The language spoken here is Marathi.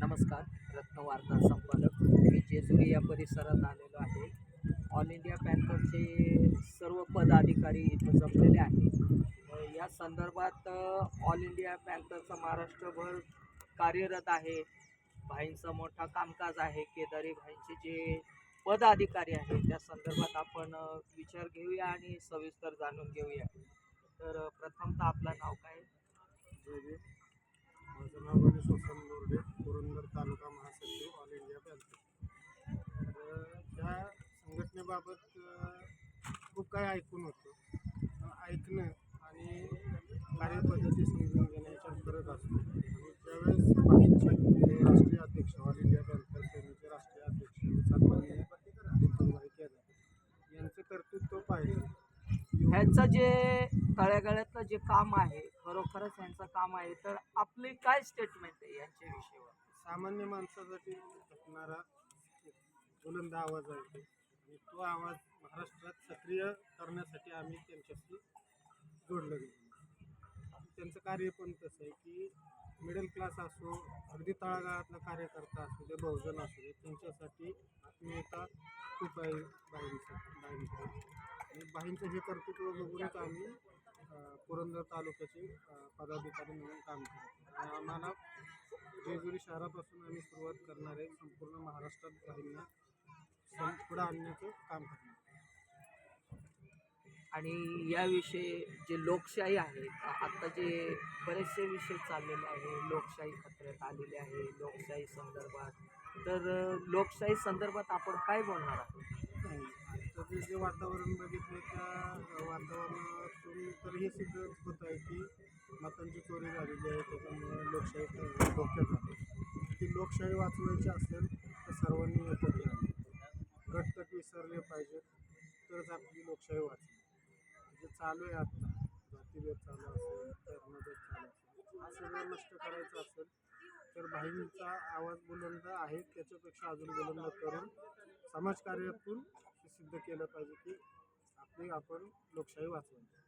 नमस्कार रत्नवार्ता संपादक मी जेजुरी या परिसरात आलेलो आहे. ऑल इंडिया पॅन्थरचे सर्व पदाधिकारी इथं जमलेले आहेत. या संदर्भात ऑल इंडिया पॅन्थरचं महाराष्ट्रभर कार्यरत आहे. भाईंचं मोठा कामकाज आहे. केदारी भाईंचे जे पदाधिकारी आहेत त्या संदर्भात आपण विचार घेऊया आणि सविस्तर जाणून घेऊया. तर प्रथमतः आपलं नाव काय? पुरंदर तालुका महासचिव ऑल इंडिया बँक. तर त्या संघटनेबाबत खूप काही ऐकून होतं. ऐकणं आणि कार्यपद्धती समजून घेणं फरक असतो. आणि त्यावेळेस बाईंचे राष्ट्रीय अध्यक्ष ऑल इंडिया बँक सेनेचे राष्ट्रीय अध्यक्ष दीपकभाई केदार यांचं कर्तृत्व पाहिजे ह्यांचं जे तळ्यागळ्यातलं जे काम आहे खरोखरच यांचं काम आहे तर आपली काय स्टेटमेंट आहे यांच्या विषयावर? सामान्य माणसासाठी असणारा एक बुलंद आवाज आहे आणि तो आवाज महाराष्ट्रात सक्रिय करण्यासाठी आम्ही त्यांच्याशी जोडलं गेलो. त्यांचं कार्य पण तसं आहे की मिडल क्लास असो अगदी तळागाळातला कार्यकर्ता असू दे बहुजन असू दे त्यांच्यासाठी आत्मीयता खूप आहे बाईंचं बाईंकडे आणि बाईंचं हे कर्तृत्व बघूनच आम्ही पुरंदर तालुक्याचे पदाधिकारी म्हणून काम करतो. आणि आम्हाला जेजुरी शहरापासून आम्ही सुरुवात करणार आहे. संपूर्ण महाराष्ट्रात बाईंना सं पुढं आणण्याचं काम करणार आणि याविषयी जे लोकशाही आहे आ- आता जे बरेचसे विषय चाललेले आहे लोकशाही खतऱ्यात आलेली आहे लोकशाही संदर्भात. तर लोकशाही संदर्भात आपण काय बोलणार आहोत? आजचं जे वातावरण बघितलं त्या वातावरणातून तर हे सिद्ध होत आहे की मतांची चोरी झालेली आहे त्याच्यामुळे लोकशाही धोक्यात आहे. ती लोकशाही वाचवायची असेल तर सर्वांनी एकत्र यावं. विसरले पाहिजेत तरच आपली लोकशाही वाचली. जे चालू आहे आत्ता जातीभेद चालू असेल धर्मभेद चालू असेल हा सगळं नष्ट करायचं असेल तर भाईंचा आवाज बुलंद आहे त्याच्यापेक्षा अजून बुलंद करून समाजकार्यातून सिद्ध केलं पाहिजे की आपली आपण लोकशाही वाचवायची.